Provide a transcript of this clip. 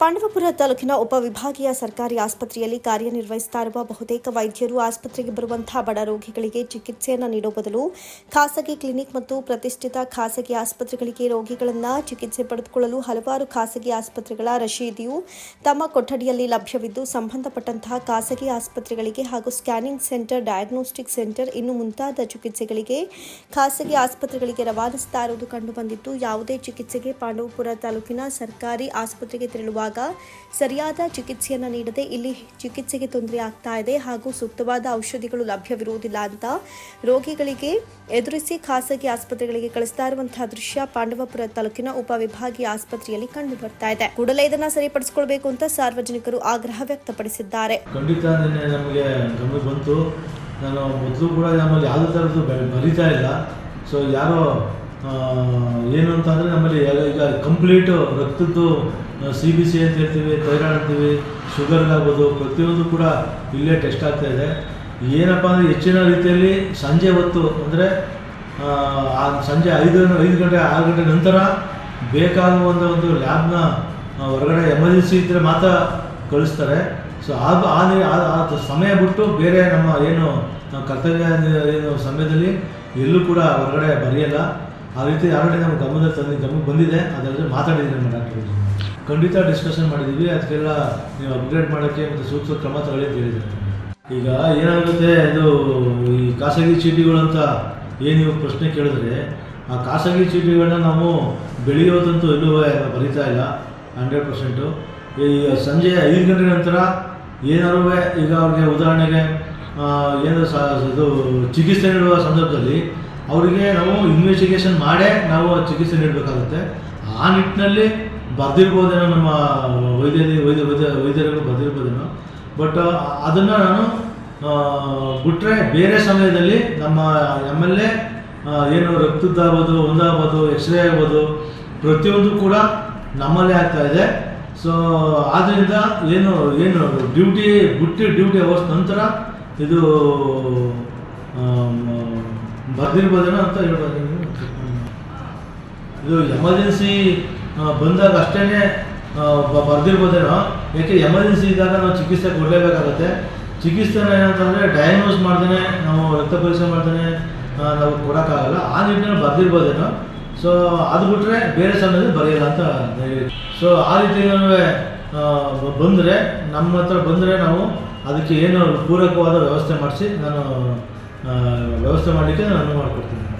ಪಾಂಡವಪುರ ತಾಲೂಕಿನ ಉಪವಿಭಾಗೀಯ ಸರ್ಕಾರಿ ಆಸ್ಪತ್ರೆಯಲ್ಲಿ ಕಾರ್ಯನಿರ್ವಹಿಸುತ್ತಾ ಇರುವ ಬಹುತೇಕ ವೈದ್ಯರು ಆಸ್ಪತ್ರೆಗೆ ಬರುವಂತಹ ಬಡ ರೋಗಿಗಳಿಗೆ ಚಿಕಿತ್ಸೆಯನ್ನು ನೀಡುವ ಬದಲು ಖಾಸಗಿ ಕ್ಲಿನಿಕ್ ಮತ್ತು ಪ್ರತಿಷ್ಠಿತ ಖಾಸಗಿ ಆಸ್ಪತ್ರೆಗಳಿಗೆ ರೋಗಿಗಳನ್ನು ಚಿಕಿತ್ಸೆ ಪಡೆದುಕೊಳ್ಳಲು ಹಲವಾರು ಖಾಸಗಿ ಆಸ್ಪತ್ರೆಗಳ ರಶೀದಿಯು ತಮ್ಮ ಕೊಠಡಿಯಲ್ಲಿ ಲಭ್ಯವಿದ್ದು, ಸಂಬಂಧಪಟ್ಟಂತಹ ಖಾಸಗಿ ಆಸ್ಪತ್ರೆಗಳಿಗೆ ಹಾಗೂ ಸ್ಕ್ಯಾನಿಂಗ್ ಸೆಂಟರ್, ಡಯಾಗ್ನೋಸ್ಟಿಕ್ ಸೆಂಟರ್, ಇನ್ನು ಮುಂತಾದ ಚಿಕಿತ್ಸೆಗಳಿಗೆ ಖಾಸಗಿ ಆಸ್ಪತ್ರೆಗಳಿಗೆ ರವಾನಿಸ್ತಾ ಇರುವುದು ಕಂಡುಬಂದಿದ್ದು ಯಾವುದೇ ಚಿಕಿತ್ಸೆಗೆ ಪಾಂಡವಪುರ ತಾಲೂಕಿನ ಸರ್ಕಾರಿ ಆಸ್ಪತ್ರೆಗೆ ಸರಿಯಾದ ಚಿಕಿತ್ಸೆಯನ್ನು ನೀಡದೆ ಇಲ್ಲಿ ಚಿಕಿತ್ಸೆಗೆ ತೊಂದರೆ ಆಗ್ತಾ ಇದೆ ಹಾಗೂ ಸೂಕ್ತವಾದ ಔಷಧಿಗಳು ಲಭ್ಯವಿರುವುದಿಲ್ಲ ಅಂತ ರೋಗಿಗಳಿಗೆ ಎದುರಿಸಿ ಖಾಸಗಿ ಆಸ್ಪತ್ರೆಗಳಿಗೆ ಕಳಿಸ್ತಾ ಇರುವಂತಹ ದೃಶ್ಯ ಪಾಂಡವಪುರ ತಾಲೂಕಿನ ಉಪವಿಭಾಗೀಯ ಆಸ್ಪತ್ರೆಯಲ್ಲಿ ಕಂಡು ಬರ್ತಾ ಇದೆ. ಕೂಡಲೇ ಇದನ್ನ ಸರಿಪಡಿಸಿಕೊಳ್ಬೇಕು ಅಂತ ಸಾರ್ವಜನಿಕರು ಆಗ್ರಹ ವ್ಯಕ್ತಪಡಿಸಿದ್ದಾರೆ. ನಾನು ಮೊದಲು ಕೂಡ ನಮ್ಮಲ್ಲಿ ಯಾವುದೇ ಥರದ್ದು ಇಲ್ಲ. ಸೊ ಯಾರೋ ಏನು ಅಂತಂದರೆ ನಮ್ಮಲ್ಲಿ ಎಲ್ಲ ಈಗ ಕಂಪ್ಲೀಟು ರಕ್ತದ್ದು ಸಿ ಬಿ ಸಿ ಅಂತ ಹೇಳ್ತೀವಿ ಥೈರಾಯ್ಡ್ ಅಂತೀವಿ ಶುಗರ್ಗಾಗ್ಬೋದು ಪ್ರತಿಯೊಂದು ಕೂಡ ಇಲ್ಲೇ ಟೆಸ್ಟ್ ಆಗ್ತಾ ಇದೆ. ಏನಪ್ಪ ಅಂದರೆ ಹೆಚ್ಚಿನ ರೀತಿಯಲ್ಲಿ ಸಂಜೆ ಹೊತ್ತು ಅಂದರೆ ಸಂಜೆ ಐದು ಐದು ಗಂಟೆ, ಆರು ಗಂಟೆ ನಂತರ ಬೇಕಾಗುವಂಥ ಒಂದು ಲ್ಯಾಬ್ನ ಹೊರಗಡೆ ಎಮರ್ಜೆನ್ಸಿ ಇದ್ದರೆ ಮಾತ್ರ ಕಳಿಸ್ತಾರೆ. ಸೊ ಅದು ಆ ಸಮಯ ಬಿಟ್ಟು ಬೇರೆ ನಮ್ಮ ಏನು ಕರ್ತವ್ಯ ಸಮಯದಲ್ಲಿ ಎಲ್ಲೂ ಕೂಡ ಹೊರಗಡೆ ಬರೆಯಲ್ಲ. ಆ ರೀತಿ ಆಲ್ರೆಡಿ ನಮ್ಮ ಗಮನದಲ್ಲಿ ತಂದು ಗಮನಕ್ಕೆ ಬಂದಿದೆ. ಅದರ ಮಾತಾಡಿದ್ದೀನಿ ನಮ್ಮ ಡಾಕ್ಟರ್. ಖಂಡಿತ ಡಿಸ್ಕಷನ್ ಮಾಡಿದ್ದೀವಿ. ಅದಕ್ಕೆಲ್ಲ ನೀವು ಅಪ್ಗ್ರೇಡ್ ಮಾಡೋಕ್ಕೆ ಮತ್ತು ಸೂಕ್ತ ಕ್ರಮ ತಗೊಳ್ಳಿ ಅಂತ ಈಗ ಏನಾಗುತ್ತೆ ಅದು ಈ ಖಾಸಗಿ ಚೀಟಿಗಳಂತ ಏನು ನೀವು ಪ್ರಶ್ನೆ ಕೇಳಿದ್ರೆ, ಆ ಖಾಸಗಿ ಚೀಟಿಗಳನ್ನ ನಾವು ಬೆಳೆಯೋದಂತೂ ಎಲ್ಲೂ ಬರೀತಾ ಇಲ್ಲ. ಹಂಡ್ರೆಡ್ ಪರ್ಸೆಂಟು ಈ ಸಂಜೆ ಐದು ಗಂಟೆ ನಂತರ ಏನಾದ್ರು ಈಗ ಅವ್ರಿಗೆ ಉದಾಹರಣೆಗೆ ಏನಾದ್ರು ಏನು ಸ ಇದು ಚಿಕಿತ್ಸೆ ನೀಡುವ ಸಂದರ್ಭದಲ್ಲಿ ಅವರಿಗೆ ನಾವು ಇನ್ವೆಸ್ಟಿಗೇಷನ್ ಮಾಡೇ ನಾವು ಚಿಕಿತ್ಸೆ ನೀಡಬೇಕಾಗುತ್ತೆ. ಆ ನಿಟ್ಟಿನಲ್ಲಿ ಬರ್ದಿರ್ಬೋದೇನೋ ನಮ್ಮ ವೈದ್ಯ ವೈದ್ಯ ವೈದ್ಯ ವೈದ್ಯರಿಗೂ ಬರ್ದಿರ್ಬೋದೇನೋ. ಬಟ್ ಅದನ್ನು ನಾನು ಬಿಟ್ಟರೆ ಬೇರೆ ಸಮಯದಲ್ಲಿ ನಮ್ಮ ಎಂ ಎಲ್ ಎ ಏನು ರಕ್ತದ್ದಾಗ್ಬೋದು, ಒಂದಾಗ್ಬೋದು ಎಕ್ಸ್ರೇ ಆಗ್ಬೋದು, ಪ್ರತಿಯೊಂದು ಕೂಡ ನಮ್ಮಲ್ಲೇ ಆಗ್ತಾ ಇದೆ. ಸೊ ಆದ್ದರಿಂದ ಏನು ಏನು ಡ್ಯೂಟಿ, ಬಿಟ್ಟು ಡ್ಯೂಟಿ ಅವರ್ಸ್ ನಂತರ ಇದು ಬರ್ದಿರ್ಬೋದೇನೋ ಅಂತ ಹೇಳ್ಬೋದು ಇದು ಎಮರ್ಜೆನ್ಸಿ ಬಂದಾಗ ಅಷ್ಟೇ ಬರ್ದಿರ್ಬೋದೇನೋ. ಯಾಕೆ ಎಮರ್ಜೆನ್ಸಿ ಇದ್ದಾಗ ನಾವು ಚಿಕಿತ್ಸೆ ಕೊಡಲೇಬೇಕಾಗುತ್ತೆ. ಚಿಕಿತ್ಸೆನ ಏನಂತಂದರೆ ಡಯಾಗ್ನೋಸ್ ಮಾಡ್ತಾನೆ ನಾವು ರಕ್ತ ಪರೀಕ್ಷೆ ಮಾಡ್ತಾನೆ ನಾವು ಕೊಡೋಕ್ಕಾಗಲ್ಲ. ಆ ನಿಟ್ಟಿನಲ್ಲಿ ಬರ್ದಿರ್ಬೋದೇನೋ. ಸೊ ಅದು ಬಿಟ್ಟರೆ ಬೇರೆ ಸಮಯದಲ್ಲಿ ಬರೆಯಲ್ಲ ಅಂತ ಸೊ ಆ ರೀತಿ ಬಂದರೆ, ನಮ್ಮ ಹತ್ರ ಬಂದರೆ ನಾವು ಅದಕ್ಕೆ ಏನು ಪೂರಕವಾದ ವ್ಯವಸ್ಥೆ ಮಾಡಿಸಿ ನಾನು ವ್ಯವಸ್ಥೆ ಮಾಡಲಿಕ್ಕೆ ನಾನು ಮಾಡಿಕೊಡ್ತೀನಿ